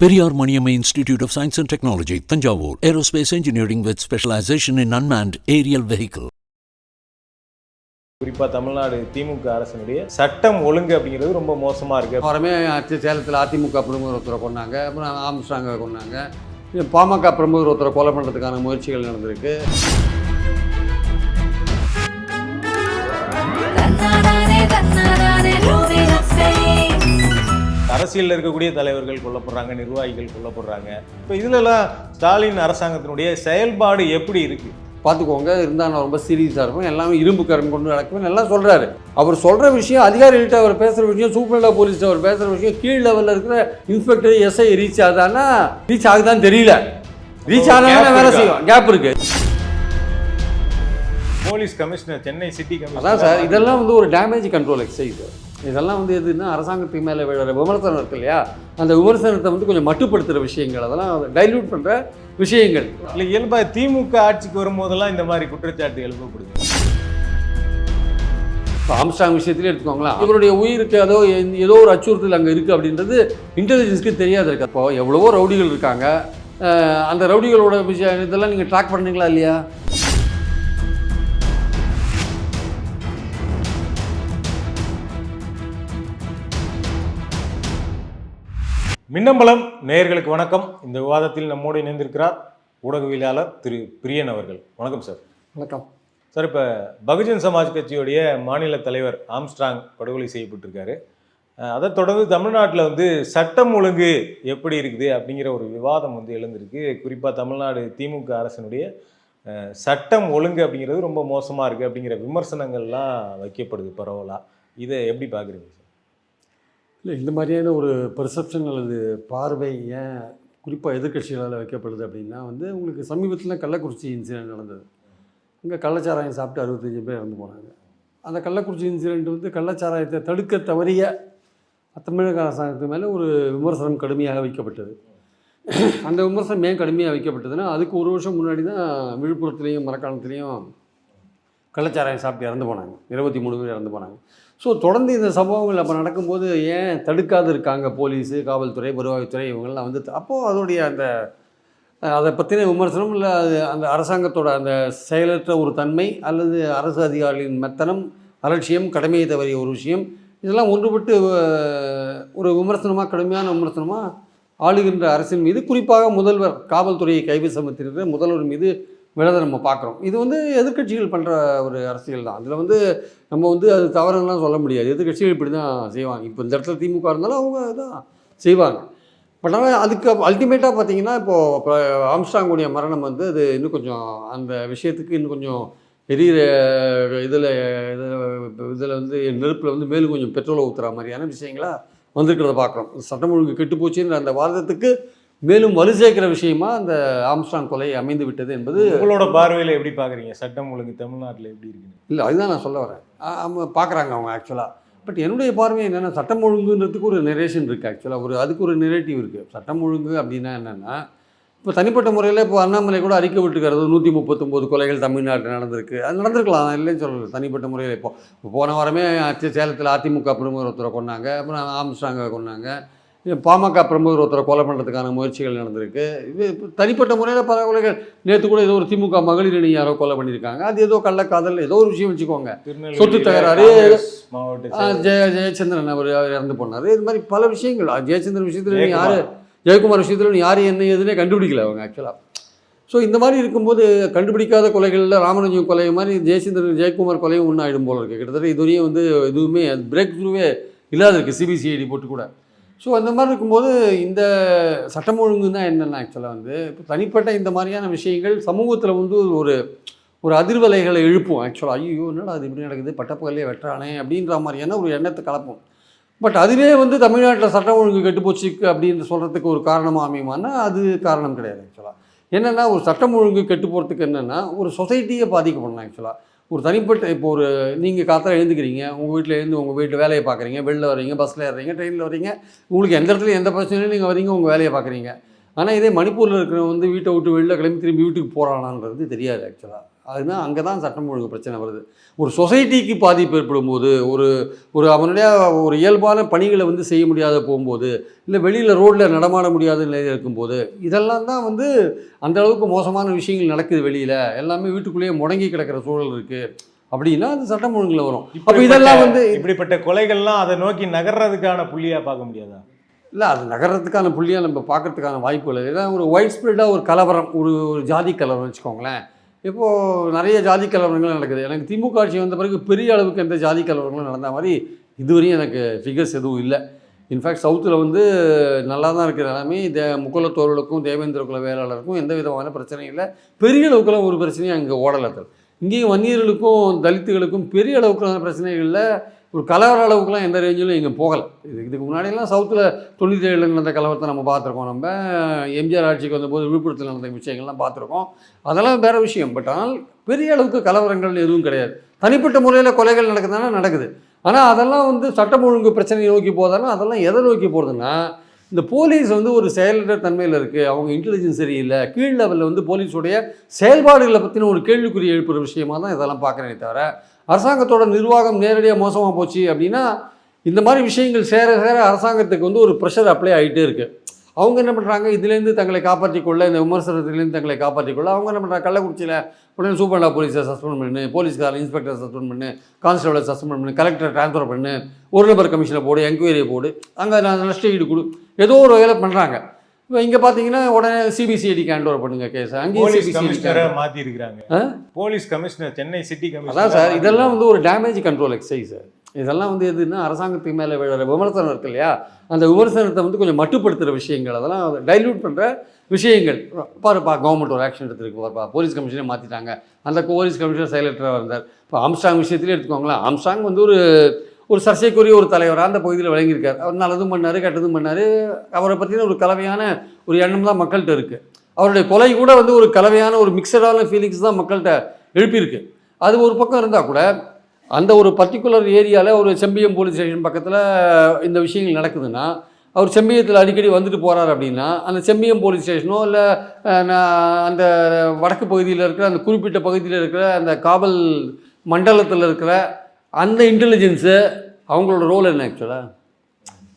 Periyar Maniamma Institute of Science and Technology, Tanjavur, Aerospace Engineering with specialization in unmanned aerial vehicle. குறிப்பாக தமிழ்நாடு திமுக அரசினுடைய சட்டம் ஒழுங்கு அப்படிங்கிறது ரொம்ப மோசமாக இருக்கு. வரமே ஆச்சு சேலத்தில் அதிமுக பிரமுகர் ஒருத்தரை கொண்டாங்க அப்புறம் ஆம்ஸ்டாங்க கொண்டாங்க பாமக பிரமுகர் ஒருத்தரை கொலை பண்ணுறதுக்கான முயற்சிகள் நடந்திருக்கு. அரசியலில் இருக்கக்கூடிய தலைவர்கள் கொல்லப்படுறாங்க நிர்வாகிகள் கொல்லப்படுறாங்க. இப்போ இதுலலாம் ஸ்டாலின் அரசாங்கத்தினுடைய செயல்பாடு எப்படி இருக்கு? பார்த்துக்கோங்க இருந்தால் நான் ரொம்ப சீரியஸாக இருக்கும் எல்லாமே இரும்பு கரம் கொண்டு நடக்குவேன். எல்லாம் சொல்கிறாரு அவர் சொல்கிற விஷயம் அதிகாரிகள்கிட்ட அவர் பேசுகிற விஷயம் சூப்பர்டா போலீஸ்ட்ட அவர் பேசுகிற விஷயம் கீழ் லெவலில் இருக்கிற இன்ஸ்பெக்டர் எஸ்ஐ ரீச் ஆகுதான்னா ரீச் ஆகுதான்னு தெரியல. ரீச் gap வேலை? செய்யும் கேப் இருக்கு. போலீஸ் கமிஷனர் சென்னை சிட்டி அதான் கமிஷனர். சார் இதெல்லாம் வந்து ஒரு டேமேஜ் கண்ட்ரோல் எக்ஸசைஸ் இதெல்லாம் வந்து எதுன்னா அரசாங்கத்துக்கு மேலே விழுற விமர்சனம் இருக்கு இல்லையா? அந்த விமர்சனத்தை வந்து கொஞ்சம் மட்டுப்படுத்துகிற விஷயங்கள். அதெல்லாம் டைல்யூட் பண்ணுற விஷயங்கள். இல்லை இயல்பா திமுக ஆட்சிக்கு வரும்போதெல்லாம் இந்த மாதிரி குற்றச்சாட்டு எழுப்பப்படுது. இப்போ ஆம்ஸ்டாங் விஷயத்திலே எடுத்துக்கோங்களேன். இவருடைய உயிருக்கு ஏதோ ஏதோ ஒரு அச்சுறுத்தல் அங்கே இருக்குது அப்படின்றது இன்டெலிஜென்ஸ்க்கு தெரியாது. இருக்கு அப்போ எவ்வளவோ ரவுடிகள் இருக்காங்க. அந்த ரவுடிகளோட விஷயம் இதெல்லாம் நீங்கள் ட்ராக் பண்ணீங்களா இல்லையா? மின்னம்பலம் நேயர்களுக்கு வணக்கம். இந்த விவாதத்தில் நம்மோடு இணைந்திருக்கிறார் ஊடகவியலாளர் திரு பிரியன் அவர்கள். வணக்கம் சார். வணக்கம். சார் இப்போ பகுஜன் சமாஜ் கட்சியுடைய மாநில தலைவர் ஆம்ஸ்ட்ராங் படுகொலை செய்யப்பட்டிருக்காரு. அதைத் தொடர்ந்து தமிழ்நாட்டில் வந்து சட்டம் ஒழுங்கு எப்படி இருக்குது அப்படிங்கிற ஒரு விவாதம் வந்து எழுந்திருக்கு. குறிப்பாக தமிழ்நாடு திமுக அரசினுடைய சட்டம் ஒழுங்கு அப்படிங்கிறது ரொம்ப மோசமாக இருக்குது அப்படிங்கிற விமர்சனங்கள்லாம் வைக்கப்படுது பரவலாக இதை எப்படி பார்க்குறீங்க சார்? இல்லை இந்த மாதிரியான ஒரு பெர்செப்ஷன் அல்லது பார்வை ஏன் குறிப்பாக எதிர்க்கட்சிகளால் வைக்கப்படுது அப்படின்னா வந்து உங்களுக்கு சமீபத்தில் கள்ளக்குறிச்சி இன்சிடென்ட் நடந்தது. இங்கே கள்ளச்சாராயம் சாப்பிட்டு அறுபத்தஞ்சு பேர் இறந்து போனாங்க. அந்த கள்ளக்குறிச்சி இன்சிடென்ட் வந்து கள்ளச்சாராயத்தை தடுக்க தவறிய தமிழக அரசாங்கத்து மேலே ஒரு விமர்சனம் கடுமையாக வைக்கப்பட்டது. அந்த விமர்சனம் ஏன் கடுமையாக வைக்கப்பட்டதுன்னா அதுக்கு ஒரு வருஷம் முன்னாடி தான் விழுப்புரத்துலேயும் மரக்காலத்துலேயும் கள்ளச்சாராயம் சாப்பிட்டு இறந்து போனாங்க. இருபத்தி மூணு பேர் இறந்து போனாங்க. ஸோ தொடர்ந்து இந்த சம்பவங்கள் அப்போ நடக்கும்போது ஏன் தடுக்காது இருக்காங்க போலீஸு காவல்துறை வருவாய்த்துறை இவங்கெல்லாம் வந்து அப்போது அதோடைய அந்த அதை பற்றின விமர்சனம் இல்லை அது அந்த அரசாங்கத்தோட அந்த செயலற்ற ஒரு தன்மை அல்லது அரசு அதிகாரிகளின் மெத்தனம் அலட்சியம் கடமையை தவறிய ஒரு விஷயம் இதெல்லாம் ஒன்றுபட்டு ஒரு விமர்சனமாக கடுமையான விமர்சனமாக ஆளுகின்ற அரசின் மீது குறிப்பாக முதல்வர் காவல்துறையை கைவசமத்திருக்கிற முதல்வர் மீது விழதை நம்ம பார்க்குறோம். இது வந்து எதிர்க்கட்சிகள் பண்ணுற ஒரு அரசியல் தான். அதில் வந்து நம்ம வந்து அது தவறுலாம் சொல்ல முடியாது. எதிர்க்கட்சிகள் இப்படி தான் செய்வாங்க. இப்போ இந்த இடத்துல திமுக இருந்தாலும் அவங்க தான் செய்வாங்க. பட் ஆனால் அதுக்கு அல்டிமேட்டாக பார்த்தீங்கன்னா இப்போது இப்போ ஆம்ஸ்டாங்குடைய மரணம் வந்து அது இன்னும் கொஞ்சம் அந்த விஷயத்துக்கு இன்னும் கொஞ்சம் பெரிய இதில் இதில் வந்து நெருப்பில் வந்து மேலும் கொஞ்சம் பெட்ரோலை ஊற்றுற மாதிரியான விஷயங்களாக வந்திருக்கிறத பார்க்குறோம். சட்டம் ஒழுங்கு கெட்டு போச்சுன்ற அந்த வாதத்துக்கு மேலும் வலு சேர்க்கிற விஷயமா அந்த ஆம்ஸ்டாங் கொலை அமைந்து விட்டது என்பது உங்களோட பார்வையில் எப்படி பார்க்குறீங்க? சட்டம் ஒழுங்கு தமிழ்நாட்டில் எப்படி இருக்குன்னு? இல்லை அதுதான் நான் சொல்ல வரேன். அவங்க பார்க்குறாங்க அவங்க ஆக்சுவலாக பட் என்னுடைய பார்வை என்னென்னா சட்டம் ஒழுங்குன்றதுக்கு ஒரு நெரேஷன் இருக்குது ஆக்சுவலாக ஒரு அதுக்கு ஒரு நெரேட்டிவ் இருக்குது சட்டம் ஒழுங்கு அப்படின்னா என்னென்னா இப்போ தனிப்பட்ட முறையில் இப்போ அண்ணாமலை கூட அறிக்கை விட்டுக்கிறது நூற்றி முப்பத்தொம்போது கொலைகள் தமிழ்நாட்டில் நடந்திருக்கு. அது நடந்திருக்கலாம் இல்லைன்னு சொல்லலை. தனிப்பட்ட முறையில் இப்போ போன வாரமே அச்சு- சேலத்தில் அதிமுக பிரமுகர் ஒருத்தரை கொண்டாங்க அப்புறம் ஆம்ஸ்டாங்க கொண்டாங்க பாமக பிரமுகர் ஒருத்தரை கொலை பண்ணுறதுக்கான முயற்சிகள் நடந்திருக்கு. இது தனிப்பட்ட முறையில் பல கொலைகள். நேற்று கூட ஏதோ ஒரு திமுக மகளிர் அணி யாரோ கொலை பண்ணியிருக்காங்க. அது ஏதோ கள்ளக்காதல் ஏதோ ஒரு விஷயம் வச்சுக்கோங்க. சொத்து தகராறு, ஜெய ஜெயச்சந்திரன் அவர் இறந்து போனார். இது மாதிரி பல விஷயங்கள். ஜெயச்சந்திரன் விஷயத்தில் நீ யார் ஜெயக்குமார். விஷயத்தில் நீ யார் என்ன ஏதுன்னே கண்டுபிடிக்கல அவங்க ஆக்சுவலாக ஸோ இந்த மாதிரி இருக்கும்போது கண்டுபிடிக்காத கொலைகளில் ராமராஜன் கொலை மாதிரி ஜெயச்சந்திரன் ஜெயக்குமார் கொலையும் ஒன்றும் ஆயிடும் போல இருக்குது கிட்டத்தட்ட இதுவரையும் வந்து எதுவுமே பிரேக் த்ரூவே இல்லாத இருக்குது சிபிசிஐடி போட்டு கூட. ஸோ அந்த மாதிரி இருக்கும்போது இந்த சட்டம் ஒழுங்குன்னா என்னென்ன ஆக்சுவலாக வந்து? இப்போ தனிப்பட்ட இந்த மாதிரியான விஷயங்கள் சமூகத்தில் வந்து ஒரு ஒரு அதிர்வலைகளை எழுப்பும் ஆக்சுவலாக ஐயோ என்னடா அது இப்படி நடக்குது? பட்டப்பகலே வெட்டுறானே அப்படின்ற மாதிரியான ஒரு எண்ணத்தை கலப்போம். பட் அதுவே வந்து தமிழ்நாட்டில் சட்டம் ஒழுங்கு கெட்டுப்போச்சு அப்படின்னு சொல்கிறதுக்கு ஒரு காரணமாக அமையுமானா அது காரணம் கிடையாது ஆக்சுவலாக என்னென்னா ஒரு சட்டம் ஒழுங்கு கெட்டு போகிறதுக்கு என்னென்னா ஒரு சொசைட்டியை பாதிக்கப்படணும் ஆக்சுவலாக ஒரு தனிப்பட்ட இப்போ ஒரு நீங்கள் காத்தால எழுந்துக்கிறீங்க உங்கள் வீட்டில் எழுந்து உங்கள் வீட்டு வேலையை பார்க்குறீங்க வெளில வரீங்க பஸ்ஸில் ஏறுறீங்க ட்ரெயினில் வரீங்க உங்களுக்கு எந்த இடத்துல எந்த பிரச்சனையும் நீங்கள் வரீங்க உங்கள் வேலையை பார்க்குறீங்க. ஆனால் இதே மணிப்பூரில் இருக்கிறவங்க வந்து வீட்டை விட்டு வெளில கிளம்பி திரும்பி வீட்டுக்கு போகிறானான்றது தெரியாது ஆக்சுவலாக அதுதான் அங்கே தான் சட்டம் ஒழுங்கு பிரச்சனை வருது. ஒரு சொசைட்டிக்கு பாதிப்பு ஏற்படும் போது ஒரு ஒரு அவனுடைய ஒரு இயல்பான பணிகளை வந்து செய்ய முடியாத போகும்போது இல்லை வெளியில் ரோட்டில் நடமாட முடியாத நிலையில் இருக்கும்போது இதெல்லாம் தான் வந்து அந்த அளவுக்கு மோசமான விஷயங்கள் நடக்குது வெளியில். எல்லாமே வீட்டுக்குள்ளேயே முடங்கி கிடக்கிற சூழல் இருக்குது அப்படின்னா அது சட்டம் ஒழுங்கில் வரும். அப்போ இதெல்லாம் வந்து இப்படிப்பட்ட கொலைகள்லாம் அதை நோக்கி நகர்றதுக்கான புள்ளியா பார்க்க முடியாதா? இல்லை அது நகரத்துக்கான புள்ளியாக நம்ம பார்க்கறதுக்கான வாய்ப்பு இல்லை. ஏன்னா ஒரு ஒயிட் ஸ்ப்ரெட்டாக ஒரு கலவரம் ஒரு ஒரு ஜாதி கலவரம் வச்சுக்கோங்களேன். இப்போது நிறைய ஜாதி கலவரங்கள் நடக்குது. எனக்கு திமுக ஆட்சி வந்த பிறகு பெரிய அளவுக்கு எந்த ஜாதி கலவரங்களும் நடந்த மாதிரி இதுவரையும் எனக்கு ஃபிகர்ஸ் எதுவும் இல்லை. இன்ஃபேக்ட் சவுத்தில் வந்து நல்லா தான் இருக்கிற எல்லாமே தே முக்குலத்தோர்களுக்கும் தேவேந்திர குல வேளாளருக்கும் எந்த விதமான பிரச்சனையும் இல்லை. பெரிய அளவுக்குலாம் ஒரு பிரச்சனையும் அங்கே ஓடலத்தில் இங்கேயும் வன்னியர்களுக்கும் தலித்துகளுக்கும் பெரிய அளவுக்குலான பிரச்சனைகள் இல்லை. ஒரு கலவர அளவுக்குலாம் எந்த ரேஞ்சிலும் இங்கே போகலை. இது இதுக்கு முன்னாடியெல்லாம் சவுத்தில் தொண்ணூற்றி ஏழில் நடந்த கலவரத்தை நம்ம பார்த்துருக்கோம். நம்ம எம்ஜிஆர் ஆட்சிக்கு வந்தபோது விழுப்புரத்தில் நடந்த விஷயங்கள்லாம் பார்த்துருக்கோம். அதெல்லாம் வேறு விஷயம். பட் ஆனால் பெரிய அளவுக்கு கலவரங்கள் எதுவும் கிடையாது. தனிப்பட்ட முறையில் கொலைகள் நடக்குதுன்னா நடக்குது. ஆனால் அதெல்லாம் வந்து சட்டம் ஒழுங்கு பிரச்சனையை நோக்கி போதாலும் அதெல்லாம் எதை நோக்கி போகிறதுன்னா இந்த போலீஸ் வந்து ஒரு செயலற்ற தன்மையில் இருக்குது அவங்க இன்டெலிஜென்ஸ் சரியில்லை. கீழ் லெவலில் வந்து போலீஸுடைய செயல்பாடுகளை பற்றின ஒரு கேள்விக்குறி எழுப்புகிற விஷயமா தான் இதெல்லாம் பார்க்குறேனே தவிர அரசாங்கத்தோட நிர்வாகம் நேரடியாக மோசமாக போச்சு அப்படின்னா இந்த மாதிரி விஷயங்கள் சேர சேர அரசாங்கத்துக்கு வந்து ஒரு ப்ரெஷர் அப்ளை ஆகிட்டே இருக்குது அவங்க என்ன பண்ணுறாங்க இதுலேருந்து தங்களை காப்பாற்றிக் கொள்ள இந்த விமர்சனத்துலேருந்து தங்களை காப்பாற்றிக் கொள்ள அவங்க என்ன பண்ணுறாங்க கள்ளக்குறிச்சியில் உடனே சூப்பர்டா போலீஸை சஸ்பெண்ட் பண்ணு போலீஸ்கார இன்ஸ்பெக்டர் சஸ்பெண்ட் பண்ணு கான்ஸ்டபிளை சஸ்பெண்ட் பண்ணு கலெக்டர் ட்ரான்ஸ்ஃபர் பண்ணு ஒரு நபர் கமிஷனை போடு என்கொயரியை போடு அங்கே நான் நஷ்டஈடு கொடு. ஏதோ ஒரு வகையில் பண்ணுறாங்க இப்போ இங்கே பார்த்தீங்கன்னா உடனே சிபிசிஐடிக்கு ஹேண்ட் ஓவர் பண்ணுங்க கேஸ். அங்கேயும் சிபிசிஐடி மாத்தி இருக்கிறாங்க? போலீஸ் கமிஷனர் சென்னை சிட்டி அதான் கமிஷனர் சார் இதெல்லாம் வந்து ஒரு டேமேஜ் கண்ட்ரோல் எக்ஸசைஸ் சார். இதெல்லாம் வந்து எதுன்னா அரசாங்கத்துக்கு மேலே விழுற விமர்சனம் இருக்கு இல்லையா? அந்த விமர்சனத்தை வந்து கொஞ்சம் மட்டுப்படுத்துகிற விஷயங்கள் அதெல்லாம் டைல்யூட் பண்ணுற விஷயங்கள். பாருப்பா கவர்மெண்ட் ஒரு ஆக்ஷன் எடுத்துருக்கு பாருப்பா போலீஸ் கமிஷனே மாற்றிட்டாங்க அந்த போலீஸ் கமிஷனர் செயலற்றவர் இருந்தார். இப்போ ஆம்ஸ்டாங் விஷயத்திலே எடுத்துக்கோங்களேன். ஆம்ஸ்டாங் வந்து ஒரு ஒரு சர்ச்சைக்குரிய ஒரு தலைவராக அந்த பகுதியில் விளங்கியிருக்கார். அவர் நல்லதும் பண்ணார் கெட்டதும் பண்ணார். அவரை பற்றின ஒரு கலவையான ஒரு எண்ணம் தான் மக்கள்கிட்ட இருக்குது அவருடைய கொலை கூட வந்து ஒரு கலவையான ஒரு மிக்சடான ஃபீலிங்ஸ் தான் மக்கள்கிட்ட எழுப்பியிருக்கு. அது ஒரு பக்கம் இருந்தால் கூட அந்த ஒரு பர்டிகுலர் ஏரியாவில் ஒரு செம்பியம் போலீஸ் ஸ்டேஷன் பக்கத்தில் இந்த விஷயங்கள் நடக்குதுன்னா அவர் செம்பியத்தில் அடிக்கடி வந்துட்டு போகிறார் அப்படின்னா அந்த செம்பியம் போலீஸ் ஸ்டேஷனோ இல்லை அந்த வடக்கு பகுதியில் இருக்கிற அந்த குறிப்பிட்ட பகுதியில் இருக்கிற அந்த காவல் மண்டலத்தில் இருக்கிற அந்த இன்டெலிஜென்ஸு அவங்களோட ரோல் என்ன ஆக்சுவலாக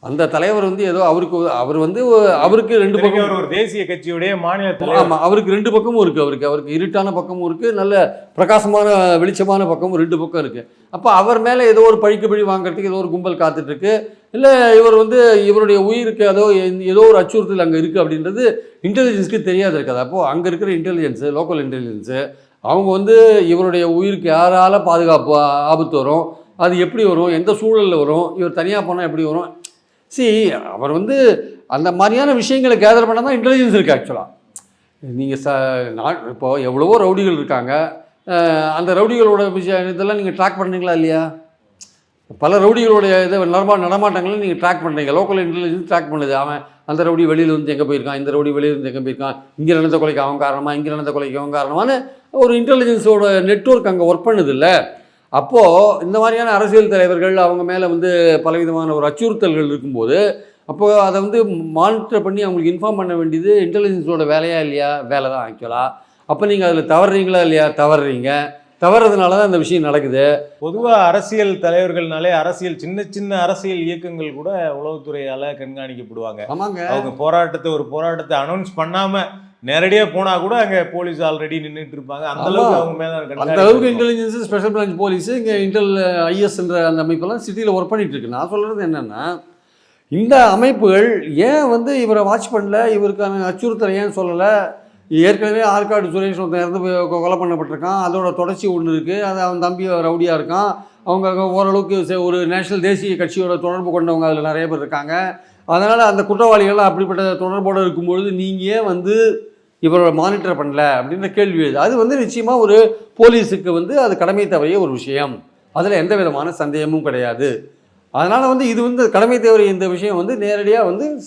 அந்த தலைவர் வந்து ஏதோ அவருக்கு அவர் வந்து அவருக்கு ரெண்டு பக்கம் ஒரு தேசிய கட்சியுடைய மாநில ஆமாம் அவருக்கு ரெண்டு பக்கமும் இருக்குது அவருக்கு அவருக்கு இருட்டான பக்கமும் இருக்குது நல்ல பிரகாசமான வெளிச்சமான பக்கமும் ரெண்டு பக்கம் இருக்குது அப்போ அவர் மேலே ஏதோ ஒரு பழிக்கு பழி வாங்குறதுக்கு ஏதோ ஒரு கும்பல் காத்துட்ருக்கு. இல்லை இவர் வந்து இவருடைய உயிருக்கு ஏதோ ஏதோ ஒரு அச்சுறுத்தல் அங்கே இருக்குது அப்படின்றது இன்டெலிஜென்ஸ்க்கு தெரியாது இருக்காது. அப்போது அங்கே இருக்கிற இன்டெலிஜென்ஸு லோக்கல் இன்டெலிஜென்ஸு அவங்க வந்து இவருடைய உயிருக்கு யாரால பாதுகாப்பு ஆபத்து வரும்? அது எப்படி வரும்? எந்த சூழலில் வரும்? இவர் தனியாக போனால் எப்படி வரும்? சி அவர் வந்து அந்த மாதிரியான விஷயங்களை கேதர் பண்ண தான் இன்டெலிஜென்ஸ் இருக்குது ஆக்சுவலாக நீங்கள் ச நான் இப்போ எவ்வளவோ ரவுடிகள் இருக்காங்க. அந்த ரவுடிகளோட விஷயம் இதெல்லாம் நீங்கள் ட்ராக் பண்ணுறீங்களா இல்லையா? பல ரவுடிகளுடைய இதை நடமா நடமாட்டங்களை நீங்கள் ட்ராக் பண்ணுறீங்க லோக்கல் இன்டெலிஜென்ஸ் ட்ராக் பண்ணுது. அவன் அந்த ரவுடி வெளியில வந்து எங்கே போயிருக்கான்? இந்த ரவுடி வெளியில இருந்து எங்கே போயிருக்கான்? இங்கே நடந்த கொலைக்கு அவன் காரணமாக இங்கே நடந்த கொலைக்கு அவன் காரணமான ஒரு இன்டெலிஜென்ஸோட நெட்வொர்க் அங்கே ஒர்க் பண்ணுது இல்லை அப்போது இந்த மாதிரியான அரசியல் தலைவர்கள் அவங்க மேலே வந்து பலவிதமான ஒரு அச்சுறுத்தல்கள் இருக்கும்போது அப்போது அதை வந்து மானிட்டர் பண்ணி அவங்களுக்கு இன்ஃபார்ம் பண்ண வேண்டியது இன்டெலிஜென்ஸோட வேலையா இல்லையா? வேலை தான் ஆக்சுவலாக அப்போ நீங்கள் அதில் தவறுறீங்களா இல்லையா? தவறுறீங்க. தவறுறதுனால தான் இந்த விஷயம் நடக்குது. பொதுவா அரசியல் தலைவர்கள்னாலே அரசியல் சின்ன சின்ன அரசியல் இயக்கங்கள் கூட உளவுத்துறையால கண்காணிக்கப்படுவாங்க. ஆமாங்க. அவங்க போராட்டத்தை ஒரு போராட்டத்தை அனௌன்ஸ் பண்ணாம நேரடியா போனா கூட அங்க போலீஸ் ஆல்ரெடி நின்னுட்டு இருப்பாங்க. அந்த. அளவுக்கு அவங்க மேல அந்த அளவுக்கு. இன்டெலிஜென்ஸ் ஸ்பெஷல் பிரான்ச் போலீஸ் இங்கே இன்டெல் ஐஎஸ்ன்ற அந்த அமைப்பெல்லாம் சிட்டியில் ஒர்க் பண்ணிட்டு இருக்கு. நான் சொல்கிறது என்னென்னா இந்த அமைப்புகள் ஏன் வந்து இவரை வாட்ச் பண்ணல? இவருக்கான அச்சுறுத்தலை ஏன் சொல்லலை? ஏற்கனவே ஆற்காடு சுரேஷ் ஒருத்தன் இறந்து கொ- கொலை பண்ணப்பட்டிருக்கான். அதோட தொடர்ச்சி ஒன்று இருக்குது அது அவன் தம்பி ரவுடியாக இருக்கான். அவங்க ஓரளவுக்கு சே- ஒரு நேஷனல் தேசிய கட்சியோட தொடர்பு கொண்டவங்க அதில் நிறைய பேர் இருக்காங்க. அதனால் அந்த குற்றவாளிகள்லாம் அப்படிப்பட்ட தொடர்போடு இருக்கும்பொழுது நீங்கள் வந்து இவரோட மானிட்டர் பண்ணல அப்படின்ற கேள்வி எழுது. அது வந்து நிச்சயமாக ஒரு போலீஸுக்கு வந்து அது கடமை தவறிய ஒரு விஷயம். அதில் எந்த விதமான சந்தேகமும் கிடையாது. அதனால் வந்து இது வந்து கடமை தவறிய இந்த விஷயம் வந்து நேரடியாக வந்து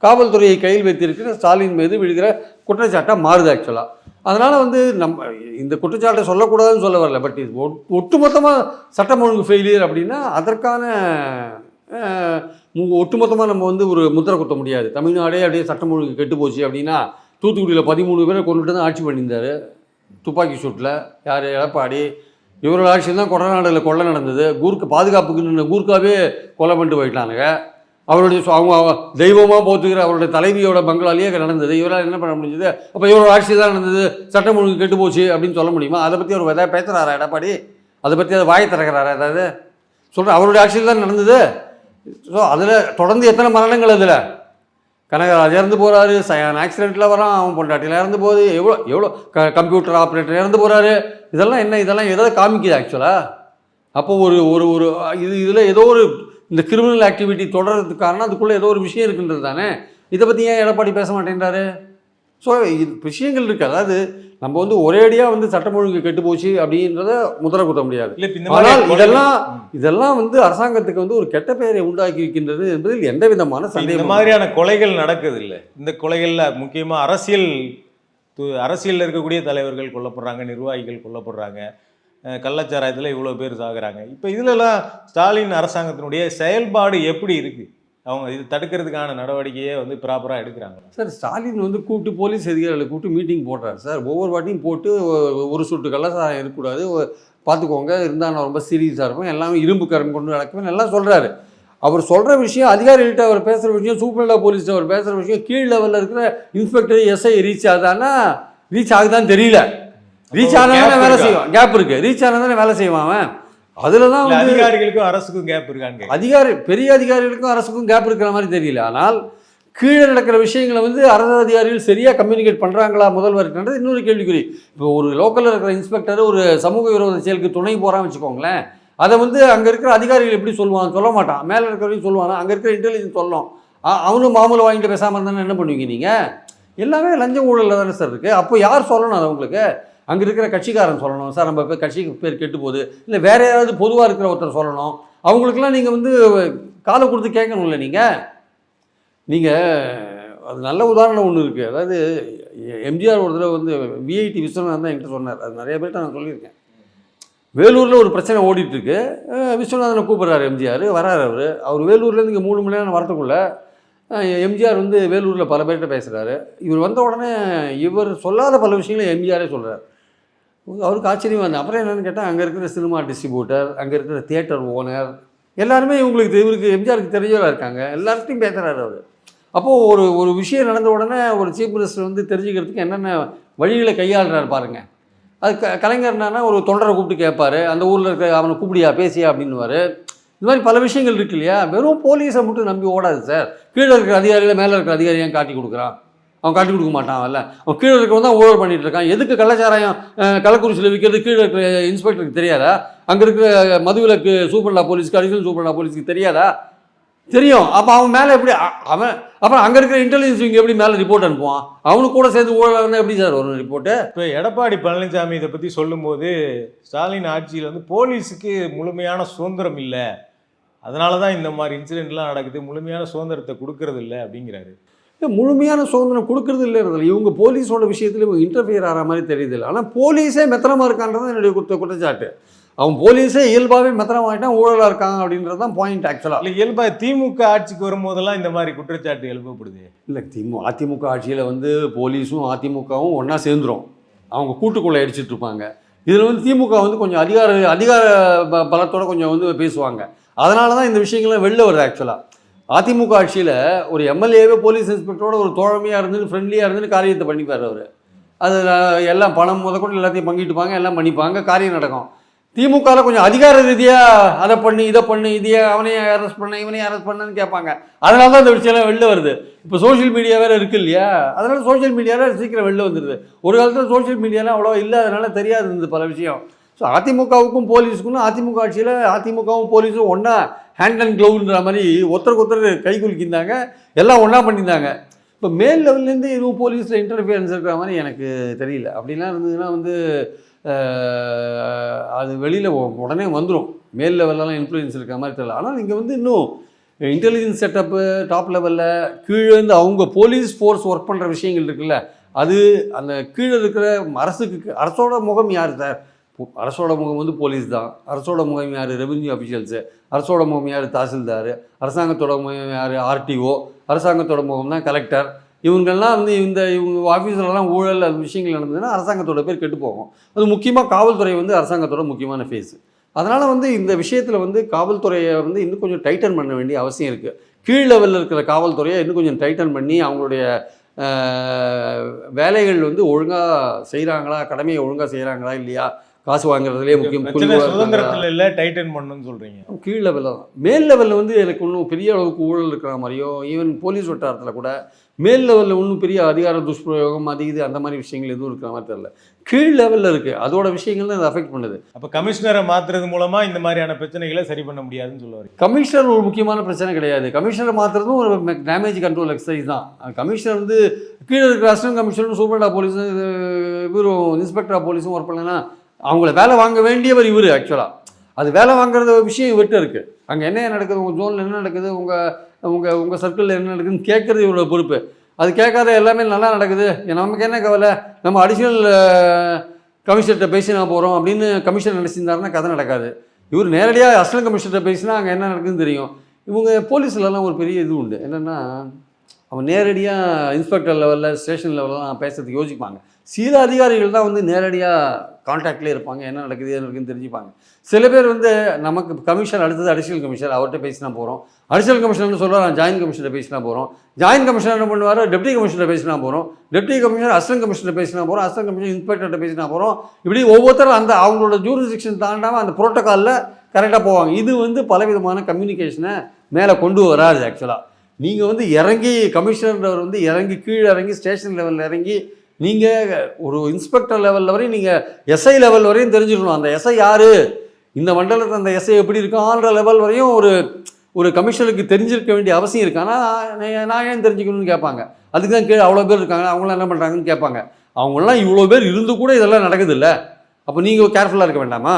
காவல்துறையை கையில் வைத்திருக்கிற ஸ்டாலின் மீது விழுகிற குற்றச்சாட்டாக மாறுது ஆக்சுவலாக அதனால் வந்து நம்ம இந்த குற்றச்சாட்டை சொல்லக்கூடாதுன்னு சொல்ல வரல. பட் இது ஒட்- ஒட்டுமொத்தமாக சட்டம் ஒழுங்கு ஃபெயிலியர் அப்படின்னா அதற்கான ஒட்டுமொத்தமாக நம்ம வந்து ஒரு முத்திரை குத்த முடியாது. தமிழ்நாடே அப்படியே சட்டம் ஒழுங்கு கெட்டு போச்சு அப்படின்னா தூத்துக்குடியில் பதிமூணு பேரை கொண்டுட்டு தான் ஆட்சி பண்ணியிருந்தாரு. துப்பாக்கி சூட்டில் யார் எடப்பாடி இவரோட ஆட்சியில் தான் கொடநாடுல கொள்ளை நடந்தது. கூர்க்கு பாதுகாப்புக்கு நின்று கூர்க்காவே கொலை பண்ணிட்டு போயிட்டானுங்க. அவருடைய அவங்க தெய்வமாக போத்துக்கிற அவருடைய தலைவியோட பங்களாலேயே நடந்தது. இவரால் என்ன பண்ண முடிஞ்சது? அப்போ இவரோட ஆட்சி தான் நடந்தது. சட்டம் ஒழுங்கு கெட்டு போச்சு அப்படின்னு சொல்ல முடியுமா? அதை பற்றி அவர் எதாவது பேசுகிறாரா எடப்பாடி? அதை பற்றி அதை வாயை திறக்கிறாரா ஏதாவது? சொல்கிறேன் அவருடைய ஆட்சியில் தான் நடந்தது. ஸோ அதில் தொடர்ந்து எத்தனை மரணங்கள் அதில்? கனகராஜ் இறந்து போகிறாரு சயான் ஆக்சிடெண்ட்டில் வரான் அவன் பொண்டாட்டியில் இறந்து போகுது. எவ்வளோ எவ்வளோ க கம்ப்யூட்டர் ஆப்ரேட்டர் இறந்து போகிறாரு இதெல்லாம் என்ன? இதெல்லாம் எதாவது காமிக்குது ஆக்சுவலாக அப்போ ஒரு ஒரு ஒரு இது இதில் ஏதோ ஒரு இந்த கிரிமினல் ஆக்டிவிட்டி தொடர்றதுக்கு காரணம் அதுக்குள்ளே ஏதோ ஒரு விஷயம் இருக்குன்றது தானே? இதை பற்றி ஏன் எடப்பாடி பேச மாட்டேன்றாரு? ஸோ இது விஷயங்கள் இருக்குது அதாவது நம்ம வந்து ஒரேடியாக வந்து சட்டம் ஒழுங்கு கெட்டு போச்சு அப்படின்றத முதல குத்த முடியாது. இந்த ஆனால் இதெல்லாம் இதெல்லாம் வந்து அரசாங்கத்துக்கு வந்து ஒரு கெட்ட பெயரை உண்டாக்கி இருக்கின்றது என்பதில் எந்த விதமான இந்த சந்தேகம் மாதிரியான கொலைகள் நடக்குது இல்ல இந்த கொலைகள்ல முக்கியமா அரசியல் அரசியல்ல இருக்கக்கூடிய தலைவர்கள் கொல்லப்படுறாங்க நிர்வாகிகள் கொல்லப்படுறாங்க. கள்ளச்சாராயத்தில் இவ்வளோ பேர் சாகுறாங்க. இப்போ இதிலலாம் ஸ்டாலின் அரசாங்கத்தினுடைய செயல்பாடு எப்படி இருக்குது அவங்க இது தடுக்கிறதுக்கான நடவடிக்கையே வந்து ப்ராப்பராக எடுக்கிறாங்க. சார் ஸ்டாலின் வந்து கூப்பிட்டு போலீஸ் அதிகாரிகளை கூப்பிட்டு மீட்டிங் போடுறாரு சார். ஒவ்வொரு வாட்டியும் போட்டு ஒரு சுட்டு கள்ளசாரம் இருக்கக்கூடாது. பார்த்துக்கோங்க இருந்தால் நான் ரொம்ப சீரியஸாக இருக்கும். எல்லாமே இரும்பு கரம் கொண்டு நடக்குமே எல்லாம் சொல்கிறாரு அவர் சொல்கிற விஷயம் அதிகாரிகிட்ட அவர் பேசுகிற விஷயம் சூப்பர்லா போலீஸ்கிட்ட அவர் பேசுகிற விஷயம் கீழ் லெவலில் இருக்கிற இன்ஸ்பெக்டர் எஸ்ஐ ரீச் ஆகுதானா ரீச் ஆகுதான்னு தெரியல. ரீச் ஆனால் வேலை இருக்கா? செய்வான். கேப் இருக்குது ரீச் ஆனால் தானே வேலை செய்வான் அவன். அதில் தான் அதிகாரிகளுக்கும் அரசுக்கும் கேப் கேக்குறேன். அதிகாரி பெரிய அதிகாரிகளுக்கும் அரசுக்கும் கேப் இருக்கிற மாதிரி தெரியல. ஆனால் கீழே நடக்கிற விஷயங்களை வந்து அரசு அதிகாரிகள் சரியாக கம்யூனிகேட் பண்ணுறாங்களா முதல்வர்ன்றது இன்னொரு கேள்விக்குறி. இப்போ ஒரு லோக்கலில் இருக்கிற இன்ஸ்பெக்டர் ஒரு சமூக விரோத செயலுக்கு துணை போகிறான்னு வச்சுக்கோங்களேன். அதை வந்து அங்கே இருக்கிற அதிகாரிகள் எப்படி சொல்லுவான் சொல்ல மாட்டான். மேலே இருக்கிறவங்க சொல்லுவானா அங்கே இருக்கிற இன்டெலிஜென்ஸ் சொல்லணும். அ- அவனும் மாமூலை வாங்கிட்டு பேசாமல் இருந்தானே என்ன பண்ணுவீங்க நீங்கள் எல்லாமே லஞ்சம் ஊழலில் தானே சார் இருக்குது அப்போ யார் சொல்லணும் அது உங்களுக்கு? அங்கே இருக்கிற கட்சிக்காரன் சொல்லணும். சார் நம்ம பேர் கட்சிக்கு பேர் கெட்டு போகுது இல்லை வேறு யாராவது பொதுவாக இருக்கிற ஒருத்தர் சொல்லணும். அவங்களுக்கெல்லாம் நீங்கள் வந்து காலை கொடுத்து கேட்கணும்ல நீங்கள் நீங்கள் அது நல்ல உதாரணம் ஒன்று இருக்குது அதாவது எம்ஜிஆர் ஒரு தடவை வந்து விஐடி விஸ்வநாதன் தான் என்கிட்ட சொன்னார். அது நிறைய பேர்கிட்ட நான் சொல்லியிருக்கேன். வேலூரில் ஒரு பிரச்சனை ஓடிட்டுருக்கு. விஸ்வநாதனை கூப்பிட்றாரு எம்ஜிஆர். வராரு அவர். அவர் வேலூர்லேருந்து இங்கே மூணு மணி நேரம் வரத்துக்குள்ள எம்ஜிஆர் வந்து வேலூரில் பல பேர்கிட்ட பேசுகிறாரு இவர் வந்த உடனே இவர் சொல்லாத பல விஷயங்களும் எம்ஜிஆரே சொல்கிறார் அவருக்கு ஆச்சரியமாக இருந்தது. அப்புறம் என்னன்னு கேட்டால் அங்கே இருக்கிற சினிமா டிஸ்ட்ரிபியூட்டர் அங்கே இருக்கிற தியேட்டர் ஓனர் எல்லாருமே இவங்களுக்கு இவருக்கு எம்ஜிஆருக்கு தெரிஞ்சவராக இருக்காங்க. எல்லார்கிட்டையும் பேசுகிறாரு அவர். அப்போது ஒரு ஒரு விஷயம் நடந்த உடனே ஒரு சீஃப் மினிஸ்டர் வந்து தெரிஞ்சுக்கிறதுக்கு என்னென்ன வழிகளை கையாளுறாரு பாருங்கள் அது க கலைஞர்னா ஒரு தொண்டரை கூப்பிட்டு கேட்பாரு அந்த ஊரில் இருக்க அவனை கூப்பிடியா பேசியா அப்படின்வார் இந்த மாதிரி பல விஷயங்கள் இருக்கு இல்லையா? வெறும் போலீஸை மட்டும் நம்பி ஓடாது சார். கீழே இருக்கிற அதிகாரியில் மேலே இருக்கிற அதிகாரி காட்டி கொடுக்குறான்? அவன் காட்டி கொடுக்க மாட்டான் இல்லை அவன் கீழே இருக்கிறவன் தான் ஊழல் பண்ணிட்டு இருக்கான். எதுக்கு கள்ளச்சாராயம் கள்ளக்குறிச்சியில் விற்கிறது கீழே இருக்கிற இன்ஸ்பெக்டருக்கு தெரியாதா? அங்கே இருக்கிற மதுவிலக்கு சூப்பர்லா போலீஸ்க்கு அடிஷனல் சூப்பர்லா போலீஸ்க்கு தெரியாதா? தெரியும். அப்போ அவன் மேலே எப்படி அவன் அப்புறம் அங்கே இருக்கிற இன்டெலிஜென்ஸ் இங்கே எப்படி மேலே ரிப்போர்ட் அனுப்புவான்? அவனுக்கு கூட சேர்ந்து ஊழல்னா எப்படி சார் வரும் ரிப்போர்ட்டு இப்போ எடப்பாடி பழனிசாமி இதை பற்றி சொல்லும்போது ஸ்டாலின் ஆட்சியில் வந்து போலீஸுக்கு முழுமையான சுதந்திரம் இல்லை. அதனால தான் இந்த மாதிரி இன்சிடென்ட்லாம் நடக்குது. முழுமையான சுதந்திரத்தை கொடுக்கறது இல்லை அப்படிங்கிறாரு. முழுமையான சுதந்திரம் கொடுக்கறது இல்லைன்றதில்ல இவங்க போலீஸோட விஷயத்துல இவங்க இன்டர்ஃபியர் ஆகிற மாதிரி தெரியுது இல்லை. ஆனால் போலீஸே மெத்தனமாக இருக்கான்றது என்னுடைய குற்ற குற்றச்சாட்டு. அவன் போலீஸே இயல்பாகவே மெத்தனமாகிட்டான் ஊழலாக இருக்காங்க அப்படின்றது தான் பாயிண்ட் ஆக்சுவலாக இல்லை இயல்பா திமுக ஆட்சிக்கு வரும்போதெல்லாம் இந்த மாதிரி குற்றச்சாட்டு எழுப்பப்படுது. இல்லை திமு அதிமுக ஆட்சியில் வந்து போலீஸும் அதிமுகவும் ஒன்றா சேர்ந்துரும். அவங்க கூட்டுக்குள்ளே அடிச்சிட்டு இருப்பாங்க. இதில் வந்து திமுக வந்து கொஞ்சம் அதிகார அதிகார பலத்தோட கொஞ்சம் வந்து பேசுவாங்க. அதனால தான் இந்த விஷயங்கள்லாம் வெளில வருது ஆக்சுவலாக அதிமுக ஆட்சியில் ஒரு எம்எல்ஏவே போலீஸ் இன்ஸ்பெக்டரோட ஒரு தோழமையாக இருந்து ஃப்ரெண்ட்லியாக இருந்துன்னு காரியத்தை பண்ணிப்பார் அவர். அது எல்லாம் பணம் முதற்கொண்டு எல்லாத்தையும் பங்கிட்டுப்பாங்க எல்லாம் பண்ணிப்பாங்க காரியம் நடக்கும். திமுகவில் கொஞ்சம் அதிகார ரீதியாக அதை பண்ணு இதை பண்ணு இதையே அவனையும் அரெஸ்ட் பண்ண இவனையும் அரெஸ்ட் பண்ணன்னு கேட்பாங்க. அதனால தான் இந்த விஷயம்லாம் வெளில வருது. இப்போ சோஷியல் மீடியா வேறு இருக்கு இல்லையா? அதனால சோஷியல் மீடியாவில் சீக்கிரம் வெளில வந்துடுது ஒரு காலத்தில் சோஷியல் மீடியாலாம் அவ்வளோ இல்லாதனால தெரியாது இருந்தது பல விஷயம். ஸோ அதிமுகவுக்கும் போலீஸுக்கும் அதிமுக ஆட்சியில் அதிமுகவும் போலீஸும் ஒன்றா ஹேண்ட் அண்ட் க்ளவுன்ற மாதிரி ஒருத்தருக்கு ஒருத்தர் கை குலுக்கியிருந்தாங்க. எல்லாம் ஒன்றா பண்ணியிருந்தாங்க. இப்போ மேல் லெவல்லேருந்து எதுவும் போலீஸில் இன்டர்ஃபியரன்ஸ் இருக்கிற மாதிரி எனக்கு தெரியல. அப்படிலாம் இருந்ததுன்னா வந்து அது வெளியில் உடனே வந்துடும் மேல் லெவல்லலாம் இன்ஃப்ளூயன்ஸ் இருக்கிற மாதிரி தெரியல. ஆனால் இங்கே வந்து இன்னும் இன்டெலிஜென்ஸ் செட்டப்பு டாப் லெவலில் கீழே இருந்து அவங்க போலீஸ் ஃபோர்ஸ் ஒர்க் பண்ணுற விஷயங்கள் இருக்குல்ல அது அந்த கீழே இருக்கிற அரசுக்கு அரசோட முகம் யார் சார்? அரசோட முகம் வந்து போலீஸ் தான். அரசோட முகம் யார்? ரெவென்யூ அஃபிஷியல்ஸு அரசோட முகம் யார்? தாசில்தார். அரசாங்கத்தோட முகம் யார்? ஆர்டிஓ அரசாங்கத்தோட முகம் தான் கலெக்டர் இவங்கெல்லாம் வந்து இந்த இவங்க ஆஃபீஸிலலாம் ஊழல் அந்த விஷயங்கள் நடந்ததுன்னா அரசாங்கத்தோட பேர் கெட்டு போகும். அது முக்கியமாக காவல்துறை வந்து அரசாங்கத்தோட முக்கியமான ஃபேஸ் அதனால் வந்து இந்த விஷயத்தில் வந்து காவல்துறையை வந்து இன்னும் கொஞ்சம் டைட்டன் பண்ண வேண்டிய அவசியம் இருக்குது கீழ் லெவலில் இருக்கிற காவல்துறையை இன்னும் கொஞ்சம் டைட்டன் பண்ணி அவங்களுடைய வேலைகள் வந்து ஒழுங்காக செய்கிறாங்களா கடமையை ஒழுங்காக செய்கிறாங்களா இல்லையா? காசு வாங்குறதுலேயே முக்கியம்? சுதந்திரத்துல இல்ல டைட்டன் பண்ணணும்னு சொல்றீங்க. கீழ் லெவலில் தான். மேல் லெவலில் வந்து எனக்கு இன்னும் பெரிய அளவுக்கு ஊழல் இருக்கிற மாதிரியோ ஈவன் போலீஸ் வட்டாரத்தில் கூட மேல் லெவலில் இன்னும் பெரிய அதிகார துஷ்பிரயோகம் அது இது அந்த மாதிரி விஷயங்கள் எதுவும் இருக்கிற மாதிரி தெரியல. கீழ் லெவலில் இருக்குது அதோட விஷயங்கள் தான் அதை அஃபெக்ட் பண்ணுது. அப்ப கமிஷனரை மாத்துறது மூலமா இந்த மாதிரியான பிரச்சனைகளை சரி பண்ண முடியாதுன்னு சொல்ல வரீங்க கமிஷனர் ஒரு முக்கியமான பிரச்சனை கிடையாது. கமிஷனர் மாற்றுறதும் ஒரு டேமேஜ் கண்ட்ரோல் எக்ஸசைஸ் தான். கமிஷனர் வந்து கீழே இருக்கிற அசிஸ்டன்ட் கமிஷனர் சூப்பரண்டா போலீஸும் இவரும் இன்ஸ்பெக்டர் போலீஸும் ஒர்க் பண்ணலன்னா அவங்கள வேலை வாங்க வேண்டியவர் இவர் ஆக்சுவலாக அது வேலை வாங்குறத விஷயம் இவர்கிட்ட இருக்குது அங்கே என்ன நடக்குது? உங்கள் ஜோனில் என்ன நடக்குது? உங்கள் உங்கள் உங்கள் சர்க்கிளில் என்ன நடக்குதுன்னு கேட்குறது இவரோட பொறுப்பு. அது கேட்காத எல்லாமே நல்லா நடக்குது. நமக்கு என்ன கவலை? நம்ம அடிஷ்னல் கமிஷனர்கிட்ட பேசினா போகிறோம் அப்படின்னு கமிஷன் நினச்சிருந்தாருன்னா கதை நடக்காது. இவர் நேரடியாக அசிஸ்டன்ட் கமிஷனர்கிட்ட பேசினா அங்கே என்ன நடக்குதுன்னு தெரியும். இவங்க போலீஸ்லலாம் ஒரு பெரிய இது உண்டு. என்னென்னா அவன் நேரடியாக இன்ஸ்பெக்டர் லெவலில் ஸ்டேஷன் லெவலெலாம் பேசுறதுக்கு யோசிப்பாங்க. சில அதிகாரிகள் தான் வந்து நேரடியாக கான்டாக்ட்லேயே இருப்பாங்க. என்ன நடக்குது என்ன இருக்குன்னு தெரிஞ்சுப்பாங்க. சில பேர் வந்து நமக்கு கமிஷன் அடுத்தது அடிஷனல் கமிஷனர் அவர்கிட்ட பேசினா போகிறோம் அடிஷனல் கமிஷனர்னு சொல்லுவார் ஜாயின் கமிஷனர் பேசினா போகிறோம் ஜாயின் கமிஷனர் என்ன பண்ணுவார்? டெப்டி கமிஷனர் பேசினா போகிறோம் டெப்டி கமிஷனர் அசிஸ்டன்ட் கமிஷனர் பேசினா போகிறோம் அசிஸ்டன்ட் கமிஷனர் இன்ஸ்பெக்டர்கிட்ட பேசினா போகிறோம் இப்படி ஒவ்வொருத்தரும் அந்த அவங்களோட ஜூரிஸ்டிக்ஷன் தாண்டாமல் அந்த புரோட்டோக்காலில் கரெக்டாக போவாங்க. இது வந்து பலவிதமான கம்யூனிகேஷனை மேலே கொண்டு வராது ஆக்சுவலாக நீங்கள் வந்து இறங்கி கமிஷனர் வந்து இறங்கி கீழே இறங்கி ஸ்டேஷன் லெவலில் இறங்கி நீங்கள் ஒரு இன்ஸ்பெக்டர் லெவலில் வரையும் நீங்கள் எஸ்ஐ லெவல் வரையும் தெரிஞ்சுக்கணும். அந்த எஸ்ஐ யார்? இந்த மண்டலத்தில் அந்த எஸ்ஐ எப்படி இருக்கும் ஆன்ற லெவல் வரையும் ஒரு ஒரு கமிஷனருக்கு தெரிஞ்சிருக்க வேண்டிய அவசியம் இருக்கு. ஆனால் நான் ஏன் தெரிஞ்சுக்கணும்னு கேட்பாங்க? அதுக்கு தான் கீழே அவ்வளோ பேர் இருக்காங்க. அவங்களாம் என்ன பண்ணுறாங்கன்னு கேட்பாங்க. அவங்களாம் இவ்வளோ பேர் இருந்து கூட இதெல்லாம் நடக்குது இல்லை அப்போ நீங்கள் கேர்ஃபுல்லாக இருக்க வேண்டாமா?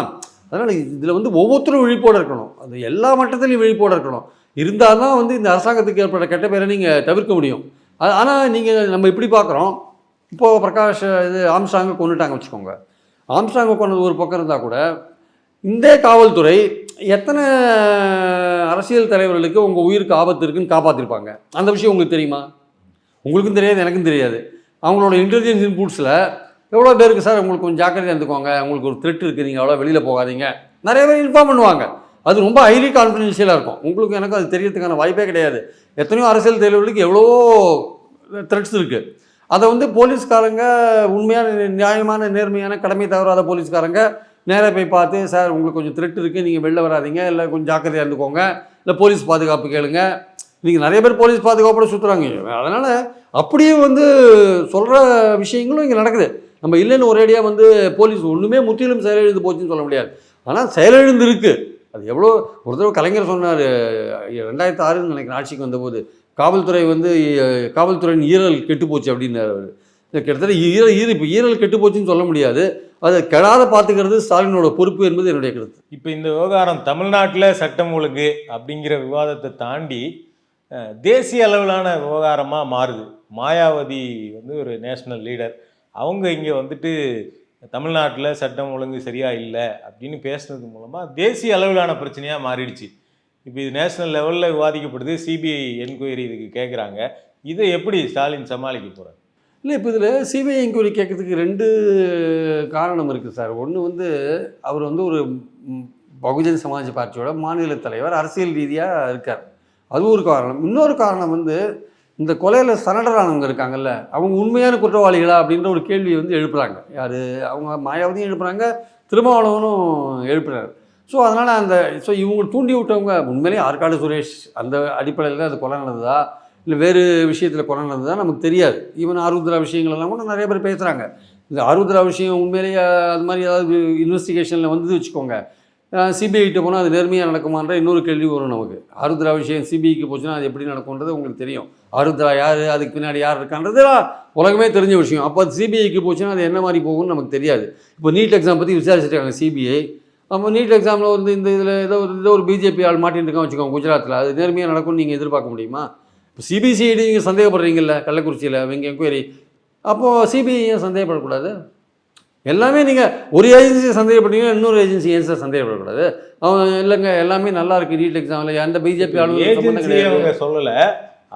அதனால் இதில் வந்து ஒவ்வொருத்தரும் விழிப்போடு இருக்கணும். அது எல்லா மட்டத்துலையும் விழிப்போடு இருக்கணும். இருந்தால் தான் வந்து இந்த அரசாங்கத்துக்கு ஏற்பட்ட கெட்ட பேரை நீங்கள் தவிர்க்க முடியும். ஆனால் நீங்கள் நம்ம இப்படி பார்க்குறோம் இப்போது பிரகாஷ் இது ஆம்ஸ்டாங்கை கொண்டுட்டாங்க வச்சுக்கோங்க. ஆம்ஸ்டாங்கை கொண்டது ஒரு பக்கம் இருந்தால் கூட இந்த காவல்துறை எத்தனை அரசியல் தலைவர்களுக்கு உங்கள் உயிருக்கு ஆபத்து இருக்குன்னு காப்பாற்றிருப்பாங்க அந்த விஷயம் உங்களுக்கு தெரியுமா? உங்களுக்கும் தெரியாது எனக்கும் தெரியாது. அவங்களோட இன்டெலிஜென்ஸ் இன்புட்ஸில் எவ்வளோ பேருக்கு சார் உங்களுக்கு கொஞ்சம் ஜாக்கிரதையாக இருந்துக்கோங்க. உங்களுக்கு ஒரு த்ரெட் இருக்குது நீங்கள் அவ்வளோ வெளியில் போகாதீங்க. நிறைய பேர் இன்ஃபார்ம் பண்ணுவாங்க. அது ரொம்ப ஹைலி கான்ஃபிடென்ஷியலாக இருக்கும். உங்களுக்கு எனக்கு அது தெரியறதுக்கான வாய்ப்பே கிடையாது. எத்தனையோ அரசியல் தேர்வுகளுக்கு எவ்வளவோ த்ரெட்ஸ் இருக்குது அதை வந்து போலீஸ்காரங்க உண்மையான நியாயமான நேர்மையான கடமை தவறாத போலீஸ்காரங்க நேராக போய் பார்த்து சார் உங்களுக்கு கொஞ்சம் த்ரெட் இருக்குது நீங்கள் வெளில வராதீங்க. இல்லை கொஞ்சம் ஜாக்கிரதையாக இருந்துக்கோங்க. இல்லை போலீஸ் பாதுகாப்பு கேளுங்க. நீங்கள் நிறைய பேர் போலீஸ் பாதுகாப்போட சுற்றுறாங்க அதனால் அப்படியே வந்து சொல்கிற விஷயங்களும் இங்கே நடக்குது. நம்ம இல்லைன்னு ஒரேடியாக வந்து போலீஸ் ஒன்றுமே முற்றிலும் செயலிழந்து போச்சுன்னு சொல்ல முடியாது. ஆனால் செயலிழந்து இருக்குது அது எவ்வளோ ஒரு தடவை கலைஞர் சொன்னார் ரெண்டாயிரத்து ஆறுன்னு நினைக்கிறேன் ஆட்சிக்கு வந்தபோது. காவல்துறை வந்து காவல்துறையின் ஈரல் கெட்டு போச்சு அப்படின்னாரு அவர். கிட்டத்தட்ட ஈரல் ஈர இப்போ ஈரல் கெட்டு போச்சுன்னு சொல்ல முடியாது. அதை கெடாத பார்த்துக்கிறது ஸ்டாலினோட பொறுப்பு என்பது என்னுடைய கருத்து. இப்போ இந்த விவகாரம் தமிழ்நாட்டில் சட்டம் ஒழுங்கு அப்படிங்கிற விவாதத்தை தாண்டி தேசிய அளவிலான விவகாரமாக மாறுது. மாயாவதி வந்து ஒரு நேஷனல் லீடர். அவங்க இங்கே வந்துட்டு தமிழ்நாட்டில் சட்டம் ஒழுங்கு சரியாக இல்லை அப்படின்னு பேசுனது மூலமாக தேசிய அளவிலான பிரச்சனையாக மாறிடுச்சு. இப்போ இது நேஷனல் லெவலில் விவாதிக்கப்படுது சிபிஐ என்கொயரி இதுக்கு கேட்குறாங்க இதை எப்படி ஸ்டாலின் சமாளிக்க போகிறார் இல்லை இப்போ இதில் சிபிஐ என்கொயரி கேட்கறதுக்கு ரெண்டு காரணம் இருக்குது சார். ஒன்று வந்து அவர் வந்து ஒரு பகுஜன் சமாஜ் பார்ட்டியோட மாநில தலைவர் அரசியல் ரீதியாக இருக்கார். அது ஒரு காரணம். இன்னொரு காரணம் வந்து இந்த கொலையில் சரண்டரானவங்க இருக்காங்கல்ல அவங்க உண்மையான குற்றவாளிகளா அப்படின்ற ஒரு கேள்வியை வந்து எழுப்புறாங்க. யார்? அவங்க மாயாவதியும் எழுப்புறாங்க திருமாவளவனும் எழுப்புறாரு. ஸோ அதனால் அந்த ஸோ இவங்க தூண்டி விட்டவங்க உண்மையிலேயே ஆற்காடு சுரேஷ் அந்த அடிப்படையில் தான் அது கொலை நடந்ததா? இல்லை வேறு விஷயத்தில் கொலை நடந்ததா? நமக்கு தெரியாது. ஈவன் ஆருத்ரா விஷயங்கள்லாம் கூட நிறைய பேர் பேசுகிறாங்க இந்த ஆருத்ரா விஷயம் உண்மையிலேயே அது மாதிரி ஏதாவது இன்வெஸ்டிகேஷனில் வந்தது வச்சுக்கோங்க. சிபிஐகிட்ட போனால் அது நேர்மையாக நடக்குமான்ற இன்னொரு கேள்வி வரும் நமக்கு. ஆருத்ரா விஷயம் சிபிஐக்கு போச்சுன்னா அது எப்படி நடக்கும்ன்றது உங்களுக்கு தெரியும். ஆருத்ரா யார்? அதுக்கு பின்னாடி யார் இருக்கான்றது உலகமே தெரிஞ்ச விஷயம். அப்போ சிபிஐக்கு போச்சுன்னா அது என்ன மாதிரி போகும்னு நமக்கு தெரியாது. இப்போ நீட் எக்ஸாம் பற்றி விசாரிச்சிருக்காங்க சிபிஐ அப்போ நீட் எக்ஸாமில் வந்து இந்த இதில் ஏதோ ஒரு ஏதோ ஒரு பிஜேபி ஆள் மாட்டின்னு இருக்கான் வச்சுக்கோங்க குஜராத்தில் அது நேர்மையாக நடக்கும்னு நீங்கள் எதிர்பார்க்க முடியுமா? இப்போ சிபிசிஐடி நீங்கள் சந்தேகப்படுறீங்கல்ல கள்ளக்குறிச்சியில் இவங்க என்கொயரி. அப்போது சிபிஐ ஏன் சந்தேகப்படக்கூடாது? எல்லாமே நீங்கள் ஒரு ஏஜென்சியை சந்தேகப்பட்டீங்கன்னா இன்னொரு ஏஜென்சி ஏன் சார் சந்தேகப்படக்கூடாது? அவன் இல்லைங்க எல்லாமே நல்லா இருக்கு நீட் எக்ஸாமில் எந்த பிஜேபி அவங்க சொல்லலை.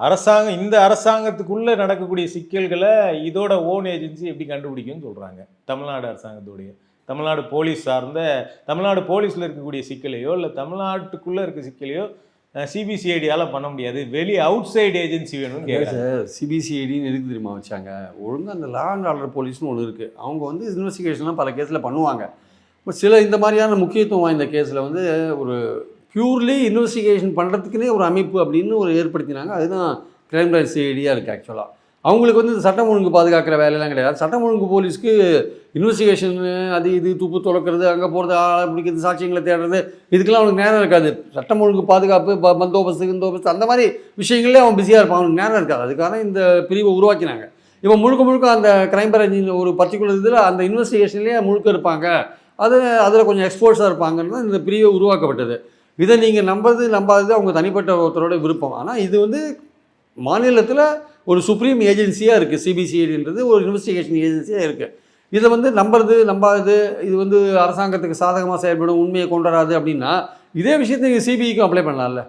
அரசாங்கம் இந்த அரசாங்கத்துக்குள்ள நடக்கக்கூடிய சிக்கல்களை இதோட ஓன் ஏஜென்சி எப்படி கண்டுபிடிக்கும்னு சொல்றாங்க. தமிழ்நாடு அரசாங்கத்துடைய தமிழ்நாடு போலீஸ் சார்ந்த தமிழ்நாடு போலீஸ்ல இருக்கக்கூடிய சிக்கலையோ இல்லை தமிழ்நாட்டுக்குள்ள இருக்க சிக்கலையோ சிபிசிஐடியால பண்ண முடியாது. வெளி அவுட் சைடு ஏஜென்சி வேணும்னு சார் சிபிசிஐடின்னு எதுக்கு தெரியுமா வச்சாங்க? ஒழுங்கா அந்த லா அண்ட் ஆர்டர் போலீஸ்னு ஒன்று இருக்குது அவங்க வந்து இன்வெஸ்டிகேஷன்லாம் பல கேஸில் பண்ணுவாங்க. இப்போ சில இந்த மாதிரியான முக்கியத்துவம் வாய்ந்த கேஸில் வந்து ஒரு பியூர்லி இன்வெஸ்டிகேஷன் பண்ணுறதுக்குனே ஒரு அமைப்பு அப்படின்னு ஒரு ஏற்படுத்தினாங்க. அதுதான் கிரைம் பிரான்ச் சிஐடியாக இருக்குது ஆக்சுவலாக அவங்களுக்கு வந்து இந்த சட்டம் ஒழுங்கு பாதுகாக்கிற வேலையெல்லாம் கிடையாது. சட்டம் ஒழுங்கு போலீஸ்க்கு இன்வெஸ்டிகேஷன் அது இது துப்பு துறக்கிறது அங்கே போகிறது ஆளை பிடிக்கிறது சாட்சியங்களை தேடுறது இதுக்கெல்லாம் அவனுக்கு நேரம் இருக்காது. சட்டம் ஒழுங்கு பாதுகாப்பு ப- பந்தோபஸ்து இந்தோபஸ்து அந்த மாதிரி விஷயங்களே அவன் பிஸியாக இருப்பான். அவனுக்கு நேரம் இருக்காது. அதுக்காக இந்த பிரிவை உருவாக்கினாங்க. இப்போ முழுக்க முழுக்க அந்த கிரைம் பிரான்ச் ஒரு பர்டிகுலர் இதில் அந்த இன்வெஸ்டிகேஷன்லேயே முழுக்க இருப்பாங்க. அது அதில் கொஞ்சம் எக்ஸ்போர்ட்ஸாக இருப்பாங்கன்னு தான் இந்த பிரிவை உருவாக்கப்பட்டது. இதை நீங்கள் நம்புறது நம்பாதது அவங்க தனிப்பட்ட ஒருத்தரோட விருப்பம். ஆனால் இது வந்து மாநிலத்தில் ஒரு சுப்ரீம் ஏஜென்சியாக இருக்குது சிபிசிஐடின்றது ஒரு இன்வெஸ்டிகேஷன் ஏஜென்சியாக இருக்குது இதை வந்து நம்புறது நம்பாதது இது வந்து அரசாங்கத்துக்கு சாதகமாக செயல்படும் உண்மையை கொண்டு வராது அப்படின்னா இதே விஷயத்தை நீங்கள் சிபிஐக்கும் அப்ளை பண்ணலாம்ல.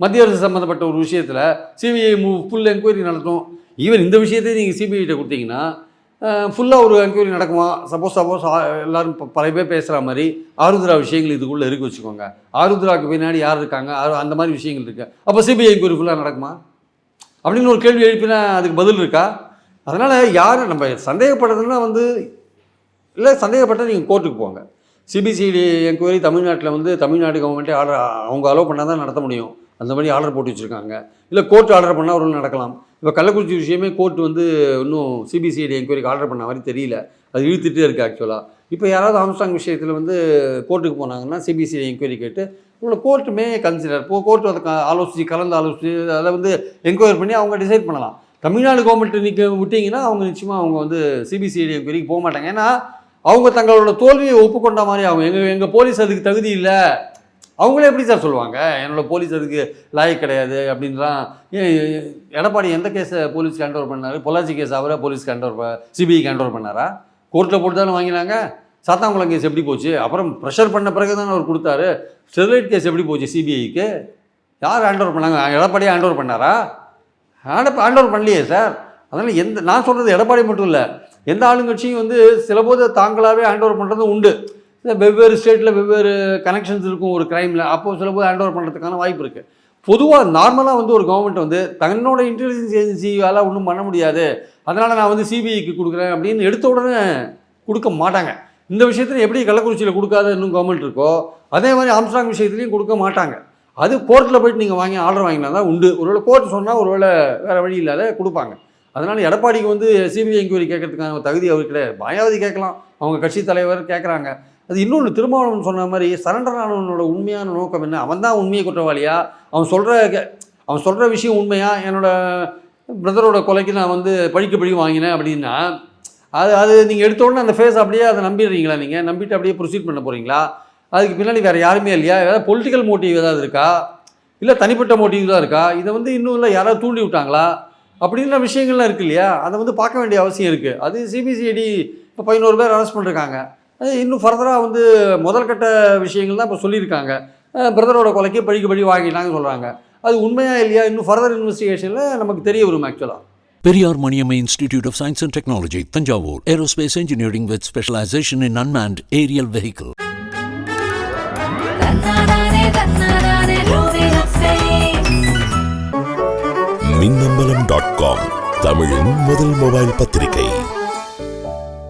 மத்திய அரசு சம்மந்தப்பட்ட ஒரு விஷயத்தில் சிபிஐ ஃபுல் என்கொயரி நடத்தும். ஈவன் இந்த விஷயத்தையும் நீங்கள் சிபிஐட்ட கொடுத்தீங்கன்னா ஃபுல்லாக ஒரு என்கொயரி நடக்குமா? சப்போஸ் சப்போஸ் எல்லாரும் ப- பல பேர் பேசுகிற மாதிரி ஆருத்ரா விஷயங்கள் இதுக்குள்ளே இருக்கு வச்சுக்கோங்க. ஆருத்ராவுக்கு பின்னாடி யார் இருக்காங்க? அந்த மாதிரி விஷயங்கள் இருக்குது அப்போ சிபிஐ என்கொயரி ஃபுல்லாக நடக்குமா? அப்படின்னு ஒரு கேள்வி எழுப்பினா அதுக்கு பதில் இருக்கா? அதனால் யார் நம்ம சந்தேகப்படுறதுன்னா வந்து இல்லை சந்தேகப்பட்டால் நீங்கள் கோர்ட்டுக்கு போங்க. சிபிசிடி என்கொயரி தமிழ்நாட்டில் வந்து தமிழ்நாடு கவர்மெண்ட்டே ஆர்டர் அவங்க அலோவ் பண்ணால் தான் நடத்த முடியும். அந்த மாதிரி ஆர்டர் போட்டு வச்சுருக்காங்க. இல்லை கோர்ட் ஆர்டர் பண்ணால் ஒரு நடக்கலாம். இப்போ கள்ளக்குறிச்சி விஷயமே கோர்ட் வந்து இன்னும் சிபிசிஐடி என்கொயரிக்கு ஆர்டர் பண்ண மாதிரி தெரியல. அது இழுத்துட்டே இருக்குது ஆக்சுவலாக இப்போ யாராவது ஆம்ஸ்டாங் விஷயத்தில் வந்து கோர்ட்டுக்கு போனாங்கன்னா சிபிசிஐடி என்கொயரி கேட்டு உங்களை கோர்ட்டுமே கன்சிடர் இப்போ கோர்ட் அதை ஆலோசித்து கலந்து ஆலோசித்து அதை வந்து என்கொயரி பண்ணி அவங்க டிசைட் பண்ணலாம். தமிழ்நாடு கவர்மெண்ட் நிற்க விட்டிங்கன்னா அவங்க நிச்சயமாக அவங்க வந்து சிபிசிஐடி என்கொயரிக்கு போக மாட்டாங்க. ஏன்னா அவங்க தங்களோட தோல்வியை ஒப்புக்கொண்ட மாதிரி அவங்க எங்கள் எங்கள் போலீஸ் அதுக்கு தகுதி இல்லை. அவங்களே எப்படி சார் சொல்லுவாங்க? என்னோட போலீஸ் அதுக்கு லாயக் கிடையாது அப்படின்லாம். எடப்பாடி எந்த கேஸை போலீஸ்க்கு ஹேண்ட் ஓவர் பண்ணாரு? பொள்ளாச்சி கேஸ் அவரை போலீஸ்க்கு ஹேண்ட் ஓவர் சிபிஐக்கு ஹேண்ட் ஓவர் பண்ணாரா? கோர்ட்டில் போட்டு தானே வாங்கினாங்க? சாத்தாங்குளம் கேஸ் எப்படி போச்சு? அப்புறம் ப்ரெஷர் பண்ண பிறகு தானே அவர் கொடுத்தாரு. ஸ்டெர்லைட் கேஸ் எப்படி போச்சு சிபிஐக்கு? யார் ஹேண்ட் ஓவர் பண்ணாங்க? எடப்பாடியே ஹேண்ட் ஓவர் பண்ணாரா? ஹேண்ட் ஹேண்ட் ஓவர் பண்ணலையே சார். அதனால் எந்த நான் சொல்கிறது எடப்பாடி மட்டும் இல்லை எந்த ஆளுங்கட்சியும் வந்து சில போது தாங்களாகவே ஹேண்ட் ஓவர் பண்ணுறது உண்டு. வெவ்வேறு ஸ்டேட்டில் வெவ்வேறு கனெக்ஷன்ஸ் இருக்கும் ஒரு க்ரைமில் அப்போ சில போது ஹேண்ட் ஓவர் பண்ணுறதுக்கான வாய்ப்பு இருக்குது பொதுவாக நார்மலாக வந்து ஒரு கவர்மெண்ட் வந்து தன்னோட இன்டெலிஜென்ஸ் ஏஜென்சியால் ஒன்றும் பண்ண முடியாது. அதனால் நான் வந்து சிபிஐக்கு கொடுக்குறேன் அப்படின்னு எடுத்த உடனே கொடுக்க மாட்டாங்க. இந்த விஷயத்தில் எப்படி கள்ளக்குறிச்சியில் கொடுக்காத இன்னும் கவர்மெண்ட் இருக்கோ அதே மாதிரி ஆம்ஸ்டாங் விஷயத்துலையும் கொடுக்க மாட்டாங்க. அது கோர்ட்டில் போயிட்டு நீங்கள் வாங்கி ஆர்டர் வாங்கினா தான் உண்டு. ஒருவேளை கோர்ட் சொன்னால் ஒருவேளை வேறு வழி இல்லாத கொடுப்பாங்க. அதனால் எடப்பாடிக்கு வந்து சிபிஐ என்கொயரி கேட்கறதுக்கான தகுதி அவர் கிடையாது. மாயாவதி கேட்கலாம். அவங்க கட்சி தலைவர் கேட்குறாங்க. அது இன்னொன்று திருமாவளவன் சொன்ன மாதிரி சரண்டர் ஆனவனோட உண்மையான நோக்கம் என்ன? அவன் தான் உண்மையை குற்றவாளியா? அவன் சொல்கிற அவன் சொல்கிற விஷயம் உண்மையா? என்னோட பிரதரோட கொலைக்கு நான் வந்து பழிக்க பழி வாங்கினேன் அப்படின்னா அது அது நீங்கள் எடுத்தோடனே அந்த ஃபேஸ் அப்படியே அதை நம்பிடுறீங்களா நீங்கள் நம்பிட்டு அப்படியே ப்ரொசீட் பண்ண போகிறீங்களா அதுக்கு பின்னாடி வேறு யாருமே இல்லையா? ஏதாவது பொலிட்டிக்கல் மோட்டிவ் ஏதாவது இருக்கா? இல்லை தனிப்பட்ட மோட்டிவ் தான் இருக்கா? இதை வந்து இன்னும் இல்லை யாராவது தூண்டி விட்டாங்களா? அப்படின்ற விஷயங்கள்லாம் இருக்கு இல்லையா? அதை வந்து பார்க்க வேண்டிய அவசியம் இருக்குது அது சிபிசிஐடி இப்போ பதினோரு பேர் அரெஸ்ட் பண்ணிருக்காங்க. இன்னும் ஃபர்தராக வந்து முதல் கட்ட விஷயங்கள் தான் இப்போ சொல்லியிருக்காங்க. பிரதரோட கொலைக்கு பழிக்கு பழி வாங்கிட்டாங்கன்னு சொல்கிறாங்க அது உண்மையா இல்லையா? இன்னும் ஃபர்தர் இன்வெஸ்டிகேஷனில் நமக்கு தெரிய வரும் ஆக்சுவலாக of Science and Technology, Tanjavur. Aerospace engineering with specialization in unmanned aerial vehicle. தன்னானே தன்னானே ரூபினப்பே மின்னம்பலம் டாட் காம் தமிழின் முதல் மொபைல் பத்திரிகை.